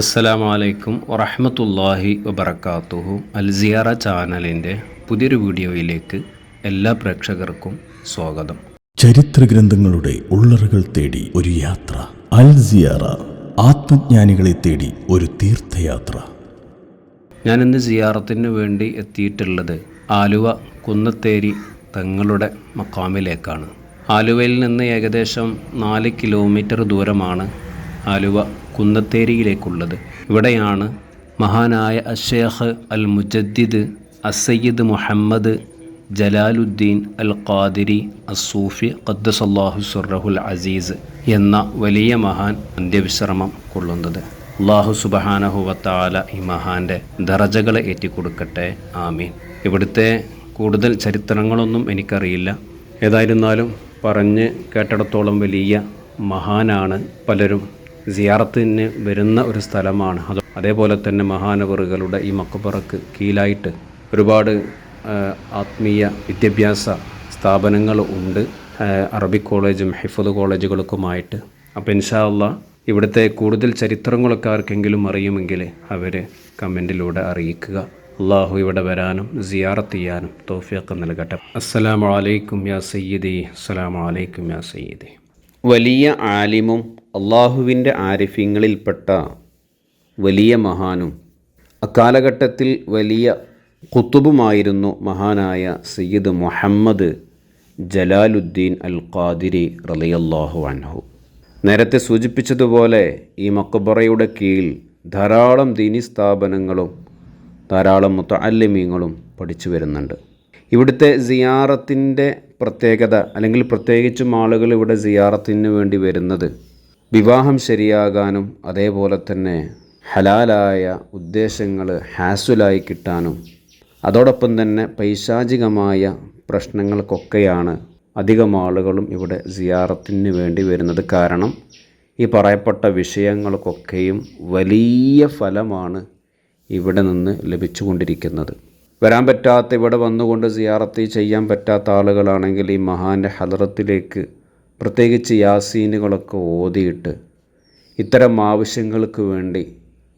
അസ്സലാമു അലൈക്കും വറഹമത്തല്ലാഹി വബർക്കാത്തുഹു അൽസിയറ ചാനലിന്റെ പുതിയൊരു വീഡിയോയിലേക്ക് എല്ലാ പ്രേക്ഷകർക്കും സ്വാഗതം. ചരിത്ര ഗ്രന്ഥങ്ങളുടെ ഉള്ളറുകൾ തേടി ഒരു യാത്ര. അൽ സിയാറ ആത്മജ്ഞാനികളെ തേടി ഒരു തീർത്ഥയാത്ര. ഞാൻ ഇന്ന് സിയാറത്തിന് വേണ്ടി എത്തിയിട്ടുള്ളത് ആലുവ കുന്നത്തേരി തങ്ങളുടെ മക്കാമിലേക്കാണ്. ആലുവയിൽ നിന്ന് ഏകദേശം നാല് കിലോമീറ്റർ ദൂരമാണ് ആലുവ കുന്നത്തേരിയിലേക്കുള്ളത് ഇവിടെയാണ് മഹാനായ അഷേഖ് അൽ മുജദ്ദിദ് അസയ്യിദ് മുഹമ്മദ് ജലാലുദ്ദീൻ അൽ ഖാദിരി അസൂഫി ഖദ്ദസല്ലാഹു സുറഹുൽ അസീസ് എന്ന വലിയ മഹാൻ അന്ത്യവിശ്രമം കൊള്ളുന്നത്. അള്ളാഹു സുബഹാനഹുവത്താല ഈ മഹാന്റെ ദറജകളെ ഏറ്റിക്കൊടുക്കട്ടെ. ആമീൻ. ഇവിടുത്തെ കൂടുതൽ ചരിത്രങ്ങളൊന്നും എനിക്കറിയില്ല. ഏതായിരുന്നാലും പറഞ്ഞ് കേട്ടിടത്തോളം വലിയ മഹാനാണ് പലരും. സിയാറത്തിന് വരുന്ന ഒരു സ്ഥലമാണ്. അത് അതേപോലെ തന്നെ മഹാനവറുകളുടെ ഈ മക്കപ്പുറക്ക് കീഴിലായിട്ട് ഒരുപാട് ആത്മീയ വിദ്യാഭ്യാസ സ്ഥാപനങ്ങൾ ഉണ്ട്. അറബിക് കോളേജും ഹിഫദ് കോളേജുകൾക്കുമായിട്ട്. അപ്പോൾ ഇൻഷാ അള്ളാ ഇവിടുത്തെ കൂടുതൽ ചരിത്രങ്ങളൊക്കെ ആർക്കെങ്കിലും അറിയുമെങ്കിൽ അവർ കമന്റിലൂടെ അറിയിക്കുക. അള്ളാഹു ഇവിടെ വരാനും സിയാറത്ത് ചെയ്യാനും തോഫിയൊക്കെ നൽകട്ടെ. അസ്സലാമു അലൈക്കും യാ സയ്യിദി. അസ്സലാമു അലൈക്കും യാ സയ്യിദി. വലിയ ആലിമും അള്ളാഹുവിന്റെ ആരിഫ്യങ്ങളിൽപ്പെട്ട വലിയ മഹാനും അക്കാലഘട്ടത്തിൽ വലിയ കുത്തുബുമായിരുന്നു മഹാനായ സയ്യിദ് മുഹമ്മദ് ജലാലുദ്ദീൻ അൽ ഖാദിരി റലിയല്ലാഹു അൻഹു. നേരത്തെ സൂചിപ്പിച്ചതുപോലെ ഈ മക്ബറയുടെ കീഴിൽ ധാരാളം ദീനി സ്ഥാപനങ്ങളും ധാരാളം മുത്തല്ലിമീങ്ങളും പഠിച്ചു വരുന്നുണ്ട്. ഇവിടുത്തെ സിയാറത്തിന്റെ പ്രത്യേകത അല്ലെങ്കിൽ പ്രത്യേകിച്ചും ആളുകൾ ഇവിടെ സിയാറത്തിന് വേണ്ടി വരുന്നത് വിവാഹം ശരിയാകാനും അതേപോലെ തന്നെ ഹലാലായ ഉദ്ദേശങ്ങൾ ഹാസുലായി കിട്ടാനും അതോടൊപ്പം തന്നെ പൈശാചികമായ പ്രശ്നങ്ങൾക്കൊക്കെയാണ് അധികം ആളുകളും ഇവിടെ സിയാറത്തിന് വേണ്ടി വരുന്നത്. കാരണം ഈ പറയപ്പെട്ട വിഷയങ്ങൾക്കൊക്കെയും വലിയ ഫലമാണ് ഇവിടെ നിന്ന് ലഭിച്ചുകൊണ്ടിരിക്കുന്നത്. വരാൻ പറ്റാത്ത ഇവിടെ വന്നുകൊണ്ട് സിയാറത്തി ചെയ്യാൻ പറ്റാത്ത ആളുകളാണെങ്കിൽ ഈ മഹാന്റെ ഹലറത്തിലേക്ക് പ്രത്യേകിച്ച് യാസീനുകളൊക്കെ ഓതിയിട്ട് ഇത്തരം ആവശ്യങ്ങൾക്ക് വേണ്ടി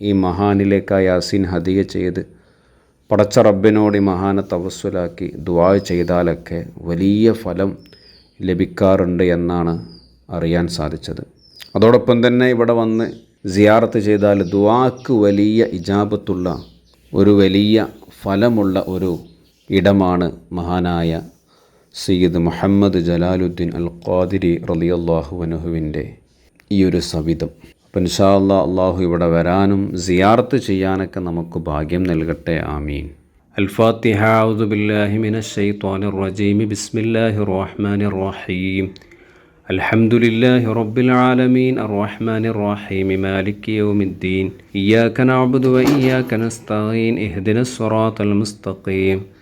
ഈ മഹാനിലേക്ക് ആ യാസീൻ ഹദിയ ചെയ്ത് പടച്ച റബ്ബിനോട് ഈ മഹാനെ തവസ്സുലാക്കി ദ്വാ ചെയ്താലൊക്കെ വലിയ ഫലം ലഭിക്കാറുണ്ട് എന്നാണ് അറിയാൻ സാധിച്ചത്. അതോടൊപ്പം തന്നെ ഇവിടെ വന്ന് സിയാറത്ത് ചെയ്താൽ ദുആക്ക് വലിയ ഇജാബത്തുള്ള ഒരു വലിയ ഫലമുള്ള ഒരു ഇടമാണ് മഹാനായ സയ്യിദ് മുഹമ്മദ് ജലാലുദ്ദീൻ അൽ ഖാദിരി റളിയല്ലാഹു അൻഹുവിൻ്റെ ഈ ഒരു സവിധം അപ്പം ഇൻഷാ അല്ലാ അള്ളാഹു ഇവിടെ വരാനും സിയാറത്ത് ചെയ്യാനൊക്കെ നമുക്ക് ഭാഗ്യം നൽകട്ടെ ആമീൻ الفاتحة أعوذ بالله من الشيطان الرجيم بسم الله الرحمن الرحيم الحمد لله رب العالمين الرحمن الرحيم مالك يوم الدين إياك نعبد وإياك نستعين اهدنا الصراط المستقيم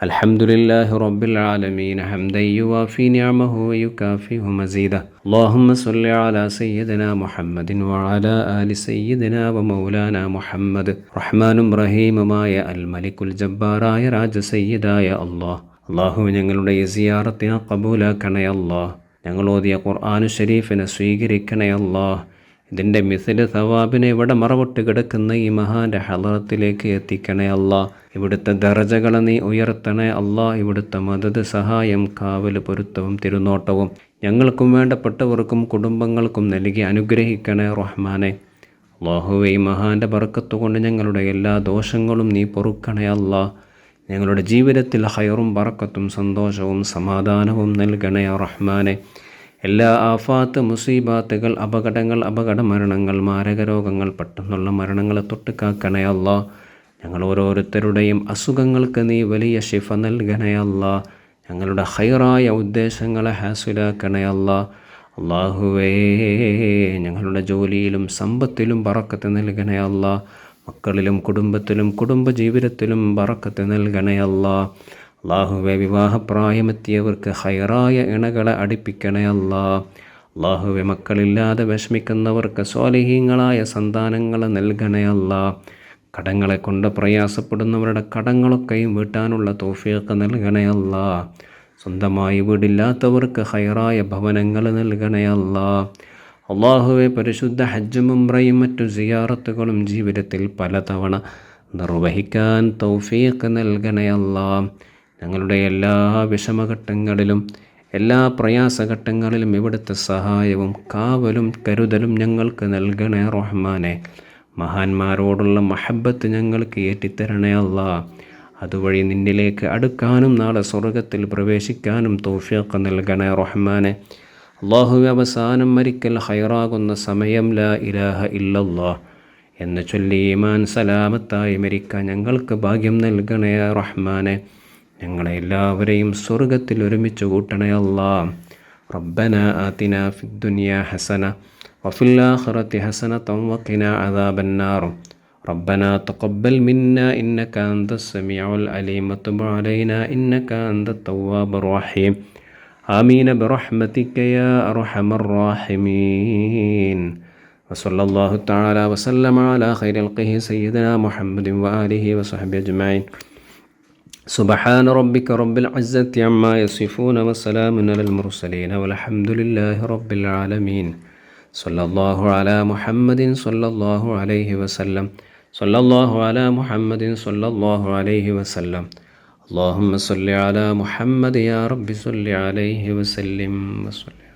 الحمد لله رب العالمين حمدا يوافي نعمه ويكافئه مزيدا اللهم صل على سيدنا محمد وعلى آل سيدنا ومولانا محمد റഹ്മാനും റഹീമുമായ അൽ മലിക്കുൽ ജബ്ബാറായ രാജ സയ്യിദായ അള്ളാഹ് അള്ളാഹു ഞങ്ങളുടെ ഈ സിയാറത്തിനെ കബൂലാക്കണേ അള്ളാഹ് ഞങ്ങൾ ഓതിയ ഖുർആാനു ഷരീഫിനെ സ്വീകരിക്കണേ അള്ളാഹ് ഇതിന്റെ മിസിൽ സവാബിനെ ഇവിടെ മറവിട്ട് കിടക്കുന്ന ഈ മഹാന്റെ ഹലറത്തിലേക്ക് എത്തിക്കണേ അല്ലാ. ഇവിടുത്തെ ദർജകളെ നീ ഉയർത്തണേ അല്ലാ. ഇവിടുത്തെ മദത് സഹായം കാവൽ പൊരുത്തവും തിരുനോട്ടവും ഞങ്ങൾക്കും വേണ്ടപ്പെട്ടവർക്കും കുടുംബങ്ങൾക്കും നൽകി അനുഗ്രഹിക്കണേ റഹ്മാനെ. അള്ളാഹുവെ ഈ മഹാന്റെ ബർക്കത്ത് കൊണ്ട് ഞങ്ങളുടെ എല്ലാ ദോഷങ്ങളും നീ പൊറുക്കണേ അല്ലാ. ഞങ്ങളുടെ ജീവിതത്തിൽ ഹയറും ബറക്കത്തും സന്തോഷവും സമാധാനവും നൽകണേ റഹ്മാനെ. എല്ലാ ആഫാത്ത് മുസീബാത്തുകൾ അപകടങ്ങൾ അപകട മരണങ്ങൾ മാരക രോഗങ്ങൾ പെട്ടെന്നുള്ള മരണങ്ങളെ തൊട്ട് കാക്കണേ ഞങ്ങൾ ഓരോരുത്തരുടെയും അസുഖങ്ങൾക്ക് നീ വലിയ ശിഫ നൽകണേ ഞങ്ങളുടെ ഹൈറായ ഉദ്ദേശങ്ങളെ ഹാസിലാക്കണേ അല്ലാ. അള്ളാഹുവേ ഞങ്ങളുടെ ജോലിയിലും സമ്പത്തിലും പറക്കത്ത് നൽകണേ മക്കളിലും കുടുംബത്തിലും കുടുംബജീവിതത്തിലും പറക്കത്ത് നൽകണേ അള്ളാഹുവെ വിവാഹപ്രായമെത്തിയവർക്ക് ഹൈറായ ഇണകളെ അടുപ്പിക്കണേ അല്ലാ. അള്ളാഹുവെ മക്കളില്ലാതെ വിഷമിക്കുന്നവർക്ക് സ്വാലിഹീങ്ങളായ സന്താനങ്ങളെ നൽകണേ അല്ല. കടങ്ങളെ കൊണ്ട് പ്രയാസപ്പെടുന്നവരുടെ കടങ്ങളൊക്കെയും വീട്ടാനുള്ള തോഫിയൊക്കെ നൽകണേ അല്ല. സ്വന്തമായി വീടില്ലാത്തവർക്ക് ഹൈറായ ഭവനങ്ങൾ നൽകണേ അല്ല. അള്ളാഹുവെ പരിശുദ്ധ ഹജ്ജും ഉംറയും മറ്റു സിയാറത്തുകളും ജീവിതത്തിൽ പലതവണ നിർവഹിക്കാൻ തൗഫീഖ് നൽകണേ അല്ലാ. ഞങ്ങളുടെ എല്ലാ വിഷമഘട്ടങ്ങളിലും എല്ലാ പ്രയാസഘട്ടങ്ങളിലും ഇവിടുത്തെ സഹായവും കാവലും കരുതലും ഞങ്ങൾക്ക് നൽകണേ റഹ്മാനെ. മഹാന്മാരോടുള്ള മഹബത്ത് ഞങ്ങൾക്ക് ഏറ്റിത്തരണേ അല്ല അതുവഴി നിന്നിലേക്ക് അടുക്കാനും നാളെ സ്വർഗത്തിൽ പ്രവേശിക്കാനും തോഫിയൊക്കെ നൽകണേ റഹ്മാനെ. അള്ളാഹു അവസാനം മരിക്കൽ ഹൈറാകുന്ന സമയം ലാ ഇലാഹ ഇല്ലല്ലാ എന്ന് ചൊല്ലി ഈമാൻ സലാമത്തായി മരിക്കാൻ ഞങ്ങൾക്ക് ഭാഗ്യം നൽകണേ റഹ്മാനെ. ഞങ്ങളെ എല്ലാവരെയും സ്വർഗത്തിൽ ഒരുമിച്ച് കൂട്ടണേ അല്ലാ റബ്ബന ആതിന ഫിദ്ദുനിയ ഹസന وفي الآخرة حسنة وقنا عذاب النار ربنا تقبل منا إنك أنت السميع العليم وتب علينا إنك أنت التواب الرحيم آمين برحمتك يا أرحم الراحمين وصلى الله تعالى وسلم على خير القه سيدنا محمد وآله وصحبه أجمعين سبحان ربك رب العزة عما يصفون وسلام على المرسلين والحمد لله رب العالمين. صلى الله على محمد صلى الله عليه وسلم. صلى الله على محمد صلى الله عليه وسلم. اللهم صل على محمد يا رب صل عليه وسلم وسلم